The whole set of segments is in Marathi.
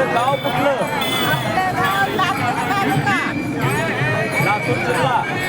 आपलं गाव कुठलं लातूर जिल्हा.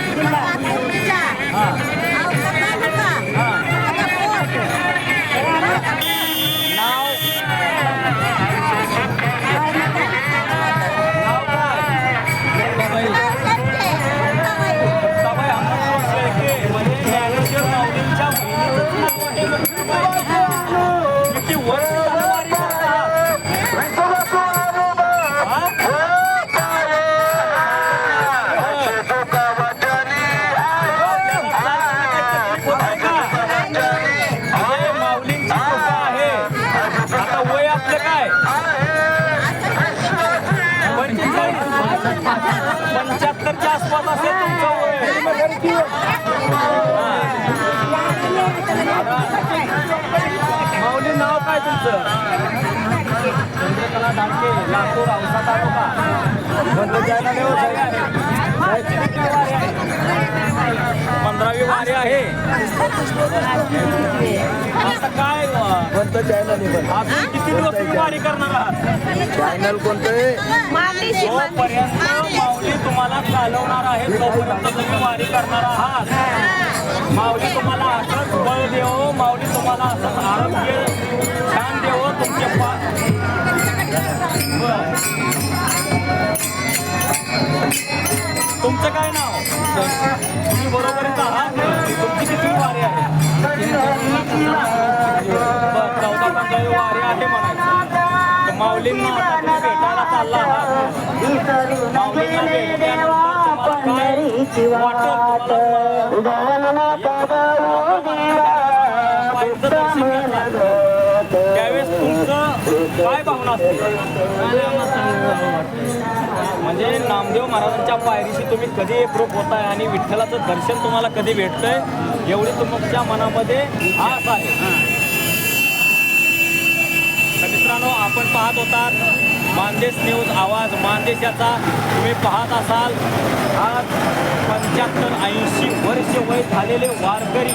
पंच्याहत्तरच्या आसपास असेल तुमचं वय माऊली नाव काय तुमचं? चंद्रकला डाके लातूर औसा तालुका. बंद जायला वारी आहे. आता काय कोणतं चॅनल आहे पण किती दिवस तुम्ही वारी करणार आहात? चॅनल कोणतं आहे? जोपर्यंत माऊली तुम्हाला चालवणार आहे तोपर्यंत तुम्ही वारी करणार आहात. माऊली तुम्हाला असंच बळ देव माऊली तुम्हाला असंच आरोग्य छान देव तुमचे पा बरं. तुमचं काय नाव? तुम्ही बरोबरच म्हणायचं. माऊलींना आता भेटायला चालला आहात. माऊलींना भेटल्यानंतर त्यावेळेस तुमचं काय भावना असते? म्हणजे नामदेव महाराजांच्या पायरीशी तुम्ही कधी एकरूप होताय आणि विठ्ठलाचं दर्शन तुम्हाला कधी भेटतंय एवढी तुमच्या मनामध्ये आस आहे. मित्रांनो आपण पाहत होतात मानदेश न्यूज आवाज. मानदेश याचा तुम्ही पाहत असाल. आज पंच्याहत्तर ऐंशी वर्ष वय झालेले वारकरी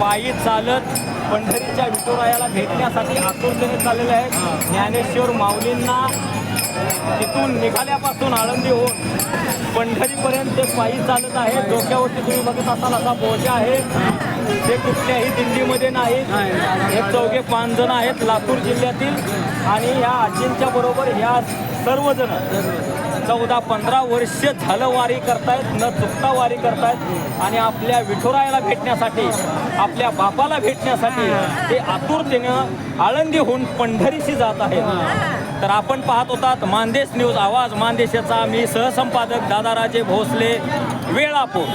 पायी चालत पंढरीच्या विठोरायाला भेटण्यासाठी आतुरतेने चाललेले आहेत. ज्ञानेश्वर माऊलींना तिथून निघाल्यापासून आळंदी होऊन पंढरीपर्यंत ते पायी चालत आहे. डोक्यावरती तुम्ही बघत असाल असा बोजा आहे. ते कुठल्याही दिंडीमध्ये नाहीत हे चौघे पाच जण आहेत लातूर जिल्ह्यातील आणि ह्या आजींच्या बरोबर ह्या सर्वजण चौदा पंधरा वर्ष झालं वारी करतायत न चुकता वारी करतायत. आणि आपल्या विठुरायाला भेटण्यासाठी आपल्या बापाला भेटण्यासाठी ते आतुरतेनं आळंदीहून पंढरीशी जात आहेत. तर आपण पाहत होतात मानदेश न्यूज आवाज. मानदेशाचा मी सहसंपादक दादाराजे भोसले वेळापूर.